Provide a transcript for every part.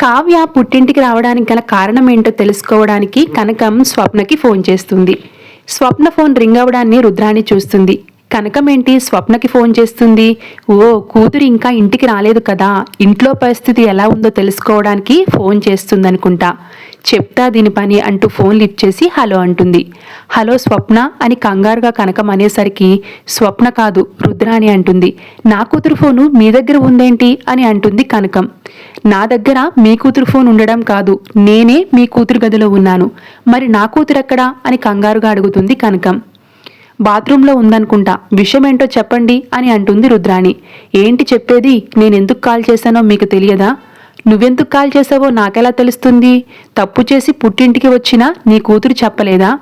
కావ్య పుట్టింటికి రావడానికి గల కారణం ఏంటో తెలుసుకోవడానికి కనకం స్వప్నకి ఫోన్ చేస్తుంది. స్వప్న ఫోన్ రింగ్ అవ్వడాన్ని రుద్రాణి చూస్తుంది. కనకం ఏంటి స్వప్నకి ఫోన్ చేస్తుంది? ఓ కూతురు ఇంకా ఇంటికి రాలేదు కదా. ఇంట్లో పరిస్థితి ఎలా ఉందో తెలుసుకోవడానికి ఫోన్ చేస్తుందనుకుంటా. చెప్తా దీని పని అంటూ ఫోన్ లిఫ్ట్ చేసి హలో అంటుంది. హలో స్వప్న అని కంగారుగా కనకం అనేసరికి స్వప్న కాదు రుద్రాణి అంటుంది. నా కూతురు ఫోను మీ దగ్గర ఉందేంటి? అని అంటుంది కనకం. నా దగ్గర మీ కూతురు ఫోన్ ఉండడం కాదు నేనే మీ కూతురు గదిలో ఉన్నాను. మరి నా కూతురు ఎక్కడా? అని కంగారుగా అడుగుతుంది కనకం. బాత్రూంలో ఉందనుకుంటా విషయం ఏంటో చెప్పండి అని అంటుంది రుద్రాణి. ఏంటి చెప్పేది? నేనెందుకు కాల్ చేశానో మీకు తెలియదా? నువ్వెందుకు కాల్ చేసావో నాకెలా తెలుస్తుంది? తప్పు చేసి పుట్టింటికి వచ్చినా నీ కూతురు చెప్పలేదా?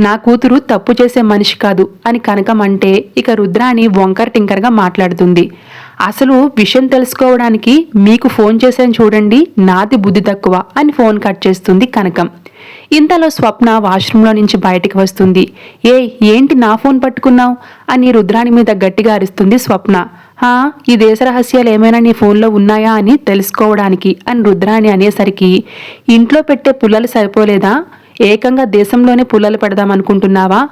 నా కూతురు తప్పు చేసే మనిషి కాదు అని కనకం అంటే ఇక రుద్రాణి వంకర్ టింకర్గా మాట్లాడుతుంది. అసలు విషయం తెలుసుకోవడానికి మీకు ఫోన్ చేశాను చూడండి నాది బుద్ధి తక్కువ అని ఫోన్ కట్ చేస్తుంది కనకం. ఇంతలో స్వప్న వాష్రూంలో నుంచి బయటికి వస్తుంది. ఏ ఏంటి నా ఫోన్ పట్టుకున్నావు? అని రుద్రాణి మీద గట్టిగా అరుస్తుంది స్వప్న. ఈ దేశ రహస్యాలు ఏమైనా నీ ఫోన్లో ఉన్నాయా అని తెలుసుకోవడానికి అని రుద్రాణి అనేసరికి ఇంట్లో పెట్టే పుల్లలు సరిపోలేదా? ఏకంగా దేశంలోనే పుల్లలు పెడదామనుకుంటున్నావా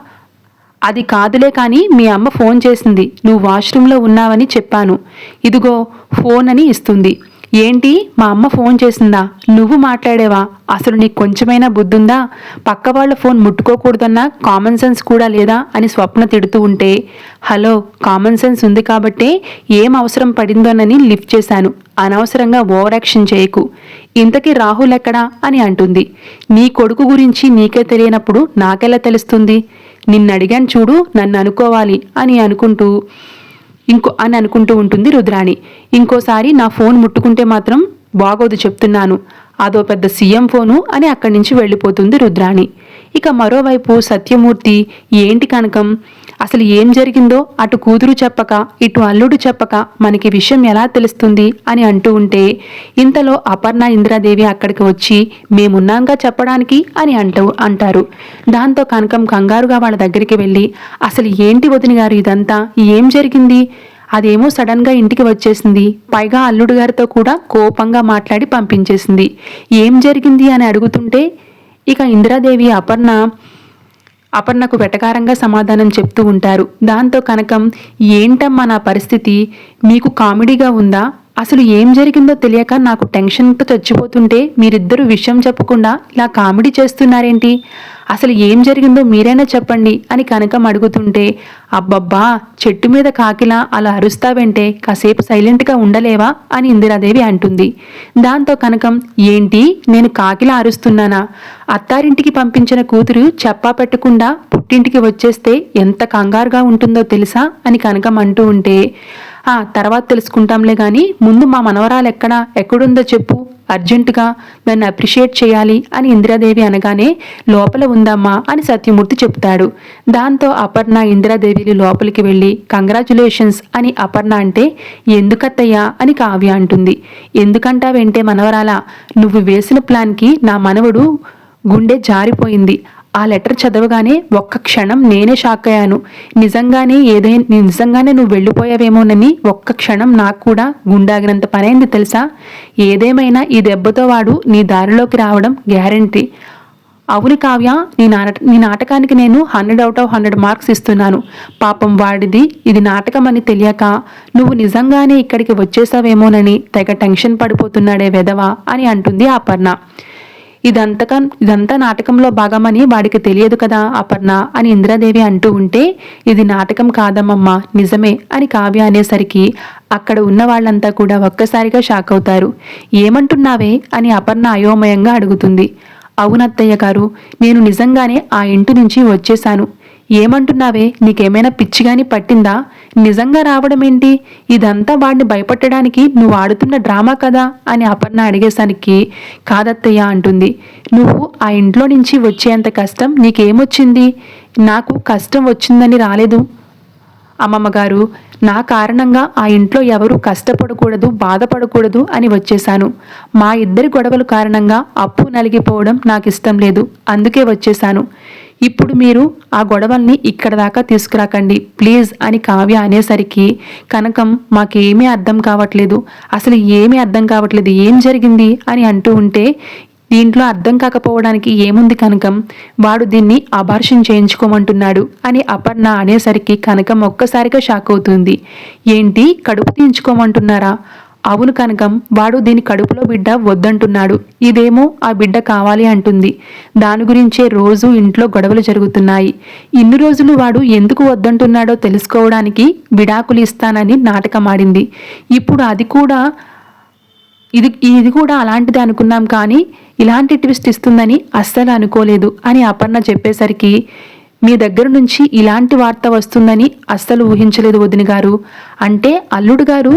అది కాదులే కానీ మీ అమ్మ ఫోన్ చేసింది. నువ్వు వాష్రూంలో ఉన్నావని చెప్పాను. ఇదిగో ఫోన్ అని ఇస్తుంది. ఏంటి? మా అమ్మ ఫోన్ చేసిందా? నువ్వు మాట్లాడేవా? అసలు నీకు కొంచెమైనా బుద్ధుందా? పక్క వాళ్ళ ఫోన్ ముట్టుకోకూడదన్న కామన్ సెన్స్ కూడా లేదా అని స్వప్న తిడుతూ ఉంటే హలో కామన్ సెన్స్ ఉంది కాబట్టే ఏం అవసరం పడిందోనని లిఫ్ట్ చేశాను. అనవసరంగా ఓవర్ యాక్షన్ చేయకు. ఇంతకీ రాహుల్ ఎక్కడా? అని అంటుంది. నీ కొడుకు గురించి నీకే తెలియనప్పుడు నాకెలా తెలుస్తుంది? నిన్ను అడిగాను చూడు నన్ను అనుకోవాలి అని అనుకుంటూ ఇంకో అని అనుకుంటూ ఉంటుంది రుద్రాణి. ఇంకోసారి నా ఫోన్ ముట్టుకుంటే మాత్రం బాగోదు చెప్తున్నాను. అదో పెద్ద సీఎం ఫోను అని అక్కడి నుంచి వెళ్ళిపోతుంది రుద్రాణి. ఇక మరోవైపు సత్యమూర్తి ఏంటి కనకం? అసలు ఏం జరిగిందో అటు కూతురు చెప్పక ఇటు అల్లుడు చెప్పక మనకి విషయం ఎలా తెలుస్తుంది అని అంటూ ఉంటే ఇంతలో అపర్ణ ఇందిరాదేవి అక్కడికి వచ్చి మేమున్నాంగా చెప్పడానికి? అని అంటూ అంటారు. దాంతో కనకం కంగారుగా వాళ్ళ దగ్గరికి వెళ్ళి అసలు ఏంటి వదిన గారు ఇదంతా? ఏం జరిగింది? అదేమో సడన్గా ఇంటికి వచ్చేసింది. పైగా అల్లుడు గారితో కూడా కోపంగా మాట్లాడి పంపించేసింది. ఏం జరిగింది? అని అడుగుతుంటే ఇక ఇందిరాదేవి అపర్ణ అపర్ణకు వెటకారంగా సమాధానం చెప్తూ ఉంటారు. దాంతో కనకం ఏంటమ్మా నా పరిస్థితి? మీకు కామెడీగా ఉందా? అసలు ఏం జరిగిందో తెలియక నాకు టెన్షన్తో చచ్చిపోతుంటే మీరిద్దరూ విషయం చెప్పకుండా ఇలా కామెడీ చేస్తున్నారేంటి? అసలు ఏం జరిగిందో మీరైనా చెప్పండి అని కనకం అడుగుతుంటే అబ్బబ్బా చెట్టు మీద కాకిలా అలా అరుస్తావంటే కాసేపు సైలెంట్గా ఉండలేవా? అని ఇందిరాదేవి అంటుంది. దాంతో కనకం ఏంటి? నేను కాకిలా అరుస్తున్నానా? అత్తారింటికి పంపించిన కూతురు చెప్పా పెట్టకుండా పుట్టింటికి వచ్చేస్తే ఎంత కంగారుగా ఉంటుందో తెలుసా? అని కనకం అంటూ ఉంటే ఆ తర్వాత తెలుసుకుంటాంలే కానీ ముందు మా మనవరాలు ఎక్కడా ఎక్కడుందో చెప్పు అర్జెంటుగా దాన్ని అప్రిషియేట్ చేయాలి అని ఇందిరాదేవి అనగానే లోపల ఉందమ్మా అని సత్యమూర్తి చెప్తాడు. దాంతో అపర్ణ ఇందిరాదేవిని లోపలికి వెళ్ళి కంగ్రాచులేషన్స్ అని అపర్ణ అంటే ఎందుకత్తయ్యా అని కావ్య అంటుంది. ఎందుకంటావేంటే మనవరాలా నువ్వు వేసిన ప్లాన్కి నా మనవడు గుండె జారిపోయింది. ఆ లెటర్ చదవగానే ఒక్క క్షణం నేనే షాక్ అయ్యాను. నిజంగానే ఏదైనా నిజంగానే నువ్వు వెళ్ళిపోయావేమోనని ఒక్క క్షణం నాకు కూడా గుండాగినంత పనైంది తెలుసా? ఏదేమైనా ఈ దెబ్బతో వాడు నీ దారిలోకి రావడం గ్యారంటీ. అవును కావ్య నీ నాట నీ నాటకానికి నేను hundred out of hundred marks ఇస్తున్నాను. పాపం వాడిది ఇది నాటకం అని తెలియక నువ్వు నిజంగానే ఇక్కడికి వచ్చేసావేమోనని తెగ టెన్షన్ పడిపోతున్నాడే వెధవా అని అంటుంది అపర్ణ. ఇదంతక ఇదంతా నాటకంలో భాగమని వాడికి తెలియదు కదా అపర్ణ అని ఇందిరాదేవి అంటూ ఉంటే ఇది నాటకం కాదమ్మమ్మా నిజమే అని కావ్య అనేసరికి అక్కడ ఉన్న వాళ్ళంతా కూడా ఒక్కసారిగా షాక్ అవుతారు. ఏమంటున్నావే అని అపర్ణ అయోమయంగా అడుగుతుంది. అవునత్తయ్య గారు నేను నిజంగానే ఆ ఇంటి నుంచి వచ్చేశాను. ఏమంటున్నావే? నీకేమైనా పిచ్చిగాని పట్టిందా? నిజంగా రావడం ఏంటి ఇదంతా వాడిని భయపెట్టడానికి నువ్వు ఆడుతున్న డ్రామా కదా? అని అపర్ణ అడిగేసరికి కాదత్తయ్య అంటుంది నువ్వు ఆ ఇంట్లో నుంచి వచ్చేంత కష్టం నీకేమొచ్చింది? నాకు కష్టం వచ్చిందని రాలేదు. అమ్మమ్మ గారు నా కారణంగా ఆ ఇంట్లో ఎవరు కష్టపడకూడదు బాధపడకూడదు అని వచ్చేశాను. మా ఇద్దరి గొడవల కారణంగా అప్పు నలిగిపోవడం నాకు ఇష్టం లేదు అందుకే వచ్చేశాను. ఇప్పుడు మీరు ఆ గొడవల్ని ఇక్కడ దాకా తీసుకురాకండి. ప్లీజ్ అని కావ్య అనేసరికి కనకం మాకేమీ అర్థం కావట్లేదు. అసలు ఏమీ అర్థం కావట్లేదు. ఏం జరిగింది? అని అంటూ ఉంటే దీంట్లో అర్థం కాకపోవడానికి ఏముంది కనకం? వాడు దీన్ని అబార్షన్ చేయించుకోమంటున్నాడు అని అపర్ణ అనేసరికి కనకం ఒక్కసారిగా షాక్ అవుతుంది. ఏంటి? కడుపు తీయించుకోమంటున్నారా? అవును కనకం వాడు దీని కడుపులో బిడ్డ వద్దంటున్నాడు. ఇదేమో ఆ బిడ్డ కావాలి అంటుంది. దాని గురించే రోజు ఇంట్లో గొడవలు జరుగుతున్నాయి. ఇన్ని రోజులు వాడు ఎందుకు వద్దంటున్నాడో తెలుసుకోవడానికి విడాకులు ఇస్తానని నాటకమాడింది. ఇప్పుడు అది కూడా ఇది ఇది కూడా అలాంటిది అనుకున్నాం కానీ ఇలాంటి ట్విస్ట్ ఇస్తుందని అస్సలు అనుకోలేదు అని అపర్ణ చెప్పేసరికి మీ దగ్గర నుంచి ఇలాంటి వార్త వస్తుందని అస్సలు ఊహించలేదు వదిన గారు అంటే అల్లుడు గారు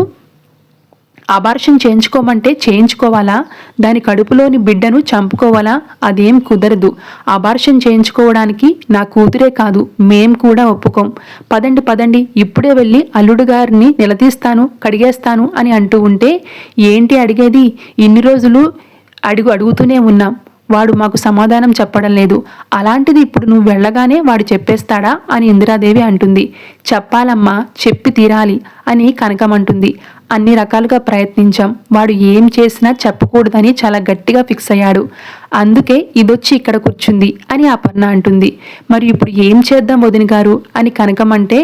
అబార్షన్ చేయించుకోమంటే చేయించుకోవాలా? దాని కడుపులోని బిడ్డను చంపుకోవాలా? అదేం కుదరదు. అబార్షన్ చేయించుకోవడానికి నా కూతురే కాదు మేం కూడా ఒప్పుకోం. పదండి పదండి ఇప్పుడే వెళ్ళి అల్లుడు గారిని నిలదీస్తాను కడిగేస్తాను అని అంటూ ఉంటే ఏంటి అడిగేది? ఇన్ని రోజులు అడుగు అడుగుతూనే ఉన్నాం. వాడు మాకు సమాధానం చెప్పడం లేదు. అలాంటిది ఇప్పుడు నువ్వు వెళ్ళగానే వాడు చెప్పేస్తాడా అని ఇందిరాదేవి అంటుంది. చెప్పాలమ్మా చెప్పి తీరాలి అని కనకమంటుంది. అన్ని రకాలుగా ప్రయత్నించాం. వాడు ఏం చేసినా చెప్పకూడదని చాలా గట్టిగా ఫిక్స్ అయ్యాడు. అందుకే ఇదొచ్చి ఇక్కడ కూర్చుంది అని అపర్ణ అంటుంది. మరి ఇప్పుడు ఏం చేద్దాం వదిన గారు? అని కనకమంటే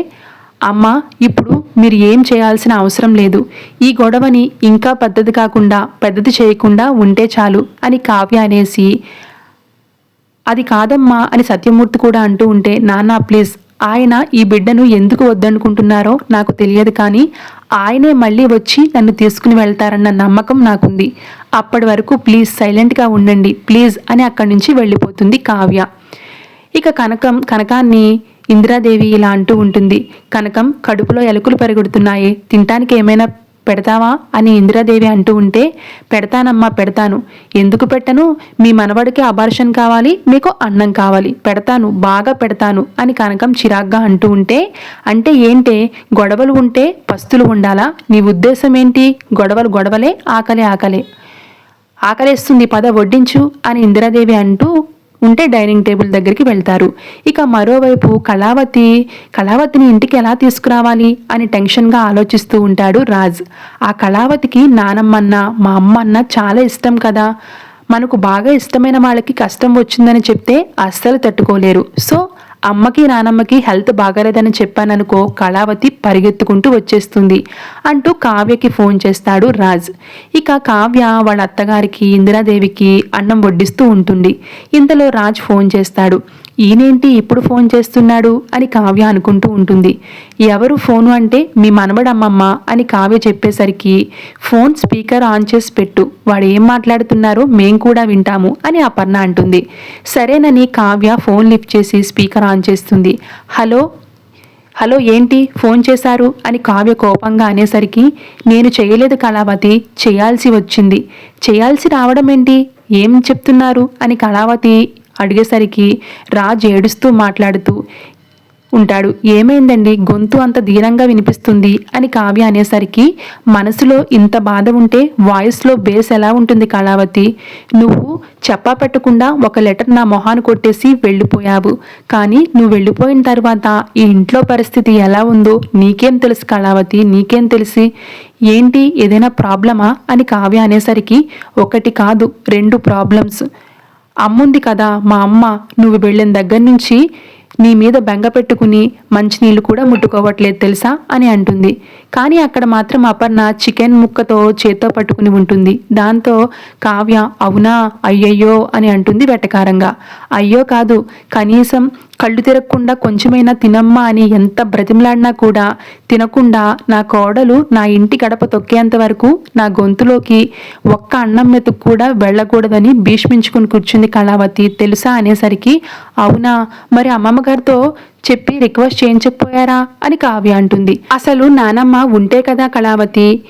అమ్మ ఇప్పుడు మీరు ఏం చేయాల్సిన అవసరం లేదు. ఈ గొడవని ఇంకా పెద్దది కాకుండా పెద్దది చేయకుండా ఉంటే చాలు అని కావ్య అనేసి అది కాదమ్మా అని సత్యమూర్తి కూడా అంటూ ఉంటే నాన్న ప్లీజ్ ఆయన ఈ బిడ్డను ఎందుకు వద్దనుకుంటున్నారో నాకు తెలియదు కానీ ఆయనే మళ్ళీ వచ్చి నన్ను తీసుకుని వెళ్తారన్న నమ్మకం నాకుంది. అప్పటి వరకు ప్లీజ్ సైలెంట్గా ఉండండి ప్లీజ్ అని అక్కడి నుంచి వెళ్ళిపోతుంది కావ్య. ఇక కనకం కనకాన్ని ఇందిరాదేవి ఇలా అంటూ ఉంటుంది. కనకం కడుపులో ఎలుకలు పెరుగుడుతున్నాయి తినటానికి ఏమైనా పెడతావా అని ఇందిరాదేవి అంటూ ఉంటే పెడతానమ్మా పెడతాను. ఎందుకు పెట్టను? మీ మనవడికి అబార్షన్ కావాలి మీకు అన్నం కావాలి. పెడతాను బాగా పెడతాను అని కనకం చిరాగ్గా అంటూ ఉంటే అంటే ఏంటే? గొడవలు ఉంటే పస్తులు ఉండాలా? నీ ఉద్దేశం ఏంటి? గొడవలు గొడవలే ఆకలే ఆకలే. ఆకలేస్తుంది పద వడ్డించు అని ఇందిరాదేవి అంటూ ఉంటే డైనింగ్ టేబుల్ దగ్గరికి వెళ్తారు. ఇక మరోవైపు కళావతి కళావతిని ఇంటికి ఎలా తీసుకురావాలి అని టెన్షన్గా ఆలోచిస్తూ ఉంటాడు రాజ్. ఆ కళావతికి నానమ్మన్న మా అమ్మ అన్న చాలా ఇష్టం కదా. మనకు బాగా ఇష్టమైన వాళ్ళకి కష్టం వచ్చిందని చెప్తే అస్సలు తట్టుకోలేరు. సో అమ్మకి నానమ్మకి హెల్త్ బాగాలేదని చెప్పాననుకో కళావతి పరిగెత్తుకుంటూ వచ్చేస్తుంది అంటూ కావ్యకి ఫోన్ చేస్తాడు రాజ్. ఇక కావ్య వాళ్ళ అత్తగారికి ఇందిరాదేవికి అన్నం వడ్డిస్తూ ఉంటుంది. ఇంతలో రాజ్ ఫోన్ చేస్తాడు. ఈయనేంటి ఇప్పుడు ఫోన్ చేస్తున్నాడు అని కావ్య అనుకుంటూ ఉంటుంది. ఎవరు ఫోను అంటే మీ మనవడమ్మమ్మ అని కావ్య చెప్పేసరికి ఫోన్ స్పీకర్ ఆన్ చేసి పెట్టు. వాడు ఏం మాట్లాడుతున్నారో మేం కూడా వింటాము అని అపర్ణ అంటుంది. సరేనని కావ్య ఫోన్ లిఫ్ట్ చేసి స్పీకర్ ఆన్ చేస్తుంది. హలో హలో ఏంటి ఫోన్ చేశారు? అని కావ్య కోపంగా అనేసరికి నేను చేయలేదు కళావతి చేయాల్సి వచ్చింది. చేయాల్సి రావడం ఏంటి ఏం చెప్తున్నారు? అని కళావతి అడిగేసరికి రాజ్ ఏడుస్తూ మాట్లాడుతూ ఉంటాడు. ఏమైందండి? గొంతు అంత దీనంగా వినిపిస్తుంది అని కావ్య అనేసరికి మనసులో ఇంత బాధ ఉంటే వాయిస్లో బేస్ ఎలా ఉంటుంది కళావతి? నువ్వు చెప్పా పెట్టకుండా ఒక లెటర్ నా మొహాన్ని కొట్టేసి వెళ్ళిపోయావు. కానీ నువ్వు వెళ్ళిపోయిన తర్వాత ఈ ఇంట్లో పరిస్థితి ఎలా ఉందో నీకేం తెలుసు కళావతి? నీకేం తెలిసి? ఏంటి? ఏదైనా ప్రాబ్లమా? అని కావ్య అనేసరికి ఒకటి కాదు రెండు ప్రాబ్లమ్స్. అమ్ముంది కదా మా అమ్మ నువ్వు వెళ్ళిన దగ్గర నుంచి నీ మీద బెంగ పెట్టుకుని మంచినీళ్ళు కూడా ముట్టుకోవట్లేదు తెలుసా? అని అంటుంది. కానీ అక్కడ మాత్రం అపర్ణ చికెన్ ముక్కతో చేత్తో పట్టుకుని ఉంటుంది. దాంతో కావ్య అవునా? అయ్యయ్యో అని అంటుంది వెటకారంగా. అయ్యో కాదు కనీసం కళ్ళు తిరగకుండా కొంచెమైనా తినమ్మా అని ఎంత బ్రతిమలాడినా కూడా తినకుండా నా కోడలు నా ఇంటి గడప తొక్కేంత వరకు నా గొంతులోకి ఒక్క అన్నం మెతుకు కూడా వెళ్ళకూడదని భీష్మించుకుని కూర్చుంది కళావతి. తెలుసా అనేసరికి అవునా? మరి అమ్మమ్మగారితో చెప్పి రిక్వెస్ట్ చేయించకపోయారా? అని కావ్య అంటుంది. అసలు నానమ్మ ఉంటే కదా కళావతి?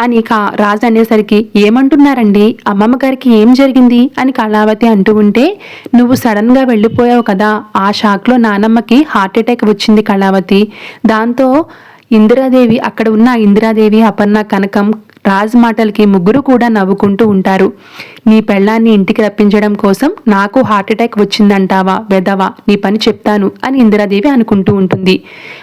అని కా రాజు అనేసరికి ఏమంటున్నారండి? అమ్మమ్మ గారికి ఏం జరిగింది? అని కళావతి అంటూ ఉంటే నువ్వు సడన్గా వెళ్ళిపోయావు కదా ఆ షాక్లో నానమ్మకి హార్ట్ అటాక్ వచ్చింది కళావతి. దాంతో ఇందిరాదేవి అక్కడ ఉన్న ఇందిరాదేవి అపర్ణ కనకం రాజ్ మాటలకి ముగ్గురు కూడా నవ్వుకుంటూ ఉంటారు. నీ పెళ్ళాన్ని ఇంటికి రప్పించడం కోసం నాకు హార్ట్ అటాక్ వచ్చిందంటావా? వెదవా నీ పని చెప్తాను అని ఇందిరాదేవి అనుకుంటూ ఉంటుంది.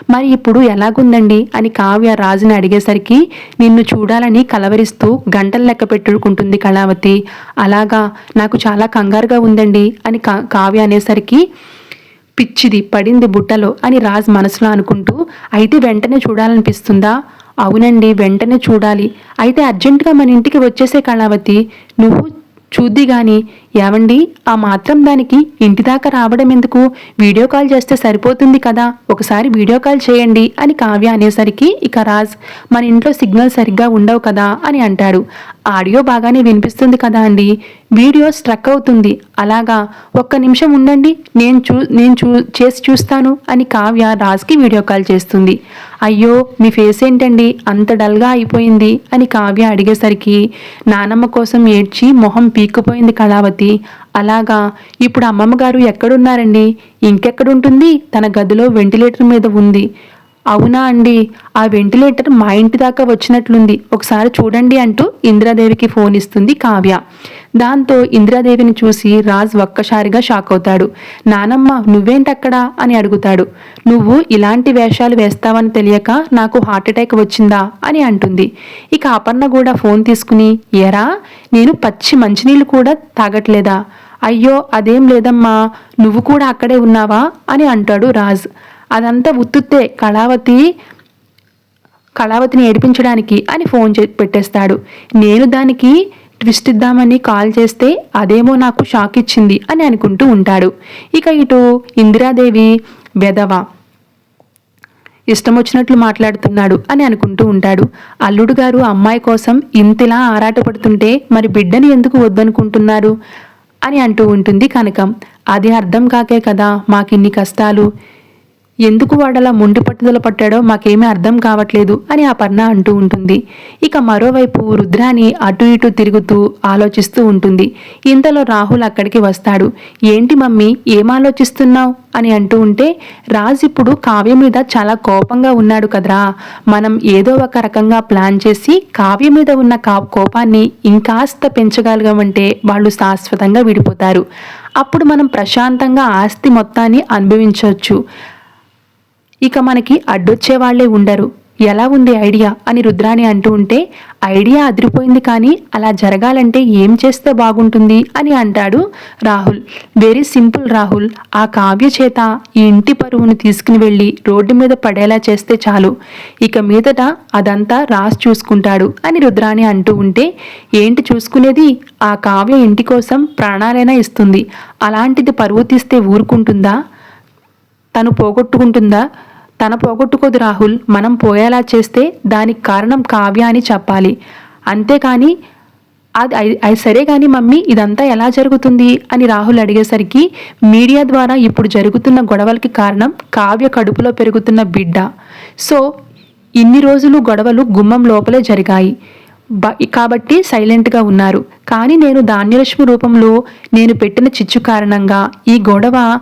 మరి ఇప్పుడు ఎలాగుందండి? అని కావ్య రాజుని అడిగేసరికి నిన్ను చూడాలని కలవరిస్తూ గంటలు లెక్క పెట్టుకుంటుంది కళావతి. అలాగా? నాకు చాలా కంగారుగా ఉందండి. అని కా కావ్య అనేసరికి పిచ్చిది పడింది బుట్టలో అని రాజ్ మనసులో అనుకుంటూ అయితే వెంటనే చూడాలనిపిస్తుందా? అవునండి వెంటనే చూడాలి. అయితే అర్జెంటుగా మన ఇంటికి వచ్చేసే కళావతి నువ్వు చూద్ది గాని ఏమండి? ఆ మాత్రం దానికి ఇంటి దాకా రావడం ఎందుకు? వీడియో కాల్ చేస్తే సరిపోతుంది కదా. ఒకసారి వీడియో కాల్ చేయండి అని కావ్య అనేసరికి ఇక రాజ్ మన ఇంట్లో సిగ్నల్ సరిగ్గా ఉండవు కదా అని అంటాడు. ఆడియో బాగానే వినిపిస్తుంది కదా అండి? వీడియో స్ట్రక్ అవుతుంది. అలాగా ఒక్క నిమిషం ఉండండి నేను చూ నేను చూ చేసి చూస్తాను అని కావ్య రాజ్కి వీడియో కాల్ చేస్తుంది. అయ్యో మీ ఫేస్ ఏంటండి? అంత డల్గా అయిపోయింది అని కావ్య అడిగేసరికి నానమ్మ కోసం ఏడ్చి మొహం పీక్కుపోయింది కళావతి. అలాగా ఇప్పుడు అమ్మమ్మ గారు ఎక్కడున్నారండి? ఇంకెక్కడుంటుంది? తన గదిలో వెంటిలేటర్ మీద ఉంది. అవునా అండి? ఆ వెంటిలేటర్ మా ఇంటి దాకా వచ్చినట్లుంది. ఒకసారి చూడండి అంటూ ఇందిరాదేవికి ఫోన్ ఇస్తుంది కావ్య. దాంతో ఇందిరాదేవిని చూసి రాజ్ ఒక్కసారిగా షాక్ అవుతాడు. నానమ్మ నువ్వేంటక్కడా? అని అడుగుతాడు. నువ్వు ఇలాంటి వేషాలు వేస్తావని తెలియక నాకు హార్ట్ అటాక్ వచ్చిందా? అని అంటుంది. ఇక అపర్ణ కూడా ఫోన్ తీసుకుని ఎరా నేను పచ్చి మంచినీళ్ళు కూడా తాగట్లేదా? అయ్యో అదేం లేదమ్మా. నువ్వు కూడా అక్కడే ఉన్నావా? అని అంటాడు రాజ్. అదంతా ఉత్తుత్తే కళావతి కళావతిని ఏడిపించడానికి అని ఫోన్ చే పెట్టేస్తాడు. నేను దానికి ట్విస్ట్ ఇద్దామని కాల్ చేస్తే అదేమో నాకు షాక్ ఇచ్చింది అని అనుకుంటూ ఉంటాడు. ఇక ఇటు ఇందిరాదేవి వెదవ ఇష్టం వచ్చినట్లు మాట్లాడుతున్నాడు అని అనుకుంటూ ఉంటాడు. అల్లుడు గారు అమ్మాయి కోసం ఇంతలా ఆరాటపడుతుంటే మరి బిడ్డని ఎందుకు వద్దనుకుంటున్నారు? అని అంటూ ఉంటుంది కనకం. అది అర్థం కాకే కదా మాకిన్ని కష్టాలు. ఎందుకు వాడలా మొండి పట్టుదల పట్టాడో మాకేమీ అర్థం కావట్లేదు అని ఆ పర్ణ అంటూ ఉంటుంది. ఇక మరోవైపు రుద్రాని అటు ఇటు తిరుగుతూ ఆలోచిస్తూ ఉంటుంది. ఇంతలో రాహుల్ అక్కడికి వస్తాడు. ఏంటి మమ్మీ ఏం ఆలోచిస్తున్నావు? అని అంటూ ఉంటే రాజ్ ఇప్పుడు కావ్య మీద చాలా కోపంగా ఉన్నాడు కదరా. మనం ఏదో ఒక రకంగా ప్లాన్ చేసి కావ్య మీద ఉన్న కా కోపాన్ని ఇంకాస్త పెంచగలగమంటే వాళ్ళు శాశ్వతంగా విడిపోతారు. అప్పుడు మనం ప్రశాంతంగా ఆస్తి మొత్తాన్ని అనుభవించవచ్చు. ఇక మనకి అడ్డొచ్చే వాళ్ళే ఉండరు. ఎలా ఉంది ఐడియా? అని రుద్రాణి అంటూ ఉంటే ఐడియా అదిరిపోయింది కానీ అలా జరగాలంటే ఏం చేస్తే బాగుంటుంది? అని అంటాడు రాహుల్. Very simple Rahul. ఆ కావ్య చేత ఈ ఇంటి పరువును తీసుకుని వెళ్ళి రోడ్డు మీద పడేలా చేస్తే చాలు. ఇక మీదట అదంతా రాసి చూసుకుంటాడు అని రుద్రాణి అంటూ ఉంటే ఏంటి చూసుకునేది? ఆ కావ్య ఇంటి కోసం ప్రాణాలైనా ఇస్తుంది. అలాంటిది పరువు తీస్తే ఊరుకుంటుందా? తను పోగొట్టుకుంటుందా? తన పోగొట్టుకోదు రాహుల్ మనం పోయేలా చేస్తే దానికి కారణం కావ్య అని చెప్పాలి. అంతేకాని అది అది సరే కానీ మమ్మీ ఇదంతా ఎలా జరుగుతుంది? అని రాహుల్ అడిగేసరికి మీడియా ద్వారా ఇప్పుడు జరుగుతున్న గొడవలకి కారణం కావ్య కడుపులో పెరుగుతున్న బిడ్డ. సో ఇన్ని రోజులు గొడవలు గుమ్మం లోపలే జరిగాయి. బ కాబట్టి సైలెంట్గా ఉన్నారు. కానీ నేను ధాన్యలక్ష్మి రూపంలో నేను పెట్టిన చిచ్చు కారణంగా ఈ గొడవ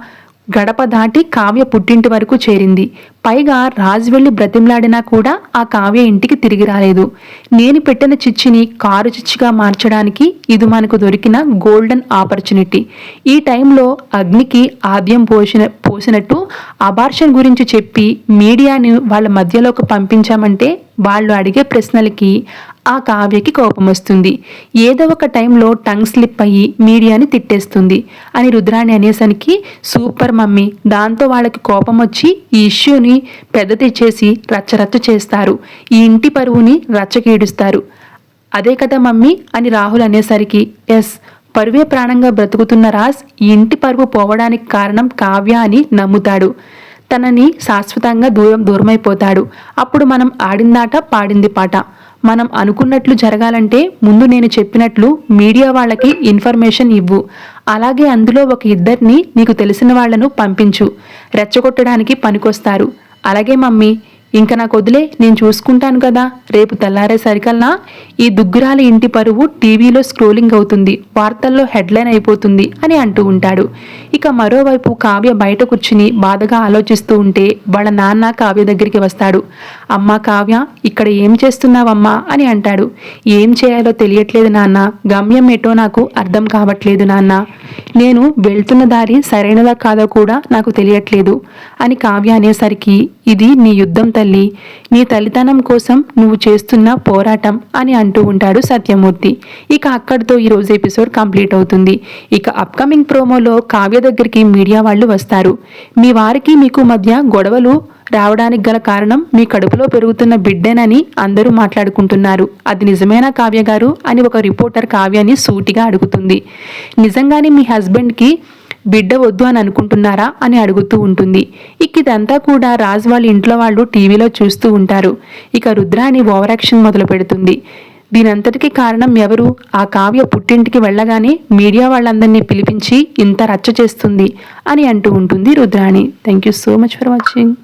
గడప దాటి కావ్య పుట్టింటి వరకు చేరింది. పైగా రాజు వెళ్ళి బ్రతిమలాడినా కూడా ఆ కావ్య ఇంటికి తిరిగి రాలేదు. నేను పెట్టిన చిచ్చిని కారు చిచ్చిగా మార్చడానికి ఇది మనకు దొరికిన గోల్డెన్ ఆపర్చునిటీ. ఈ టైంలో అగ్నికి ఆద్యం పోసిన పోసినట్టు అబార్షన్ గురించి చెప్పి మీడియాని వాళ్ళ మధ్యలోకి పంపించామంటే వాళ్ళు అడిగే ప్రశ్నలకి ఆ కావ్యకి కోపం వస్తుంది. ఏదో ఒక టైంలో టంగ్ స్లిప్ అయ్యి మీడియాని తిట్టేస్తుంది. అని రుద్రాణి అనేసరికి సూపర్ మమ్మీ దాంతో వాళ్ళకి కోపం వచ్చి ఈ ఇష్యూని పెద్ద తెచ్చేసి రచ్చరచ్చ చేస్తారు. ఈ ఇంటి పరువుని రచ్చకీడుస్తారు అదే కదా మమ్మీ అని రాహుల్ అనేసరికి ఎస్ పరువే ప్రాణంగా బ్రతుకుతున్న రాజ్ ఈ ఇంటి పరువు పోవడానికి కారణం కావ్య అని నమ్ముతాడు. తనని శాశ్వతంగా దూరం దూరమైపోతాడు. అప్పుడు మనం ఆడిందాట పాడింది పాట. మనం అనుకున్నట్లు జరగాలంటే ముందు నేను చెప్పినట్లు మీడియా వాళ్ళకి ఇన్ఫర్మేషన్ ఇవ్వు. అలాగే అందులో ఒక ఇద్దరిని నీకు తెలిసిన వాళ్ళను పంపించు. రెచ్చగొట్టడానికి పనికొస్తారు. అలాగే మమ్మీ ఇంక నాకు వదిలే నేను చూసుకుంటాను కదా. రేపు తెల్లారేసరికల్లా ఈ దుగ్గురాలి ఇంటి పరువు టీవీలో స్క్రోలింగ్ అవుతుంది వార్తల్లో హెడ్లైన్ అయిపోతుంది అని అంటూ ఉంటాడు. ఇక మరోవైపు కావ్య బయట కూర్చుని బాధగా ఆలోచిస్తూ ఉంటే వాళ్ళ నాన్న కావ్య దగ్గరికి వస్తాడు. అమ్మా కావ్య ఇక్కడ ఏం చేస్తున్నావమ్మా? అని అంటాడు. ఏం చేయాలో తెలియట్లేదు నాన్న. గమ్యం ఎటో నాకు అర్థం కావట్లేదు నాన్న. నేను వెళ్తున్న దారి సరైనదా కాదో కూడా నాకు తెలియట్లేదు అని కావ్య అనేసరికి ఇది నీ యుద్ధం తల్లి నీ తల్లితనం కోసం నువ్వు చేస్తున్న పోరాటం అని అంటూ ఉంటాడు సత్యమూర్తి. ఇక అక్కడితో ఈరోజు ఎపిసోడ్ కంప్లీట్ అవుతుంది. ఇక అప్కమింగ్ ప్రోమోలో కావ్య దగ్గరికి మీడియా వాళ్ళు వస్తారు. మీ వారికి మీకు మధ్య గొడవలు రావడానికి గల కారణం మీ కడుపులో పెరుగుతున్న బిడ్డేనని అందరూ మాట్లాడుకుంటున్నారు. అది నిజమేనా కావ్య గారు? అని ఒక రిపోర్టర్ కావ్యాన్ని సూటిగా అడుగుతుంది. నిజంగానే మీ హస్బెండ్కి బిడ్డ వద్దు అని అనుకుంటున్నారా అని అడుగుతూ ఉంటుంది. ఇక ఇదంతా కూడా రాజు వాళ్ళ ఇంట్లో వాళ్ళు టీవీలో చూస్తూ ఉంటారు. ఇక రుద్రాని ఓవరాక్షన్ మొదలు పెడుతుంది. దీనంతటికీ కారణం ఎవరు? ఆ కావ్య పుట్టింటికి వెళ్ళగానే మీడియా వాళ్ళందరినీ పిలిపించి ఇంత రచ్చ చేస్తుంది అని అంటూ ఉంటుంది Rudrani. Thank you so much for watching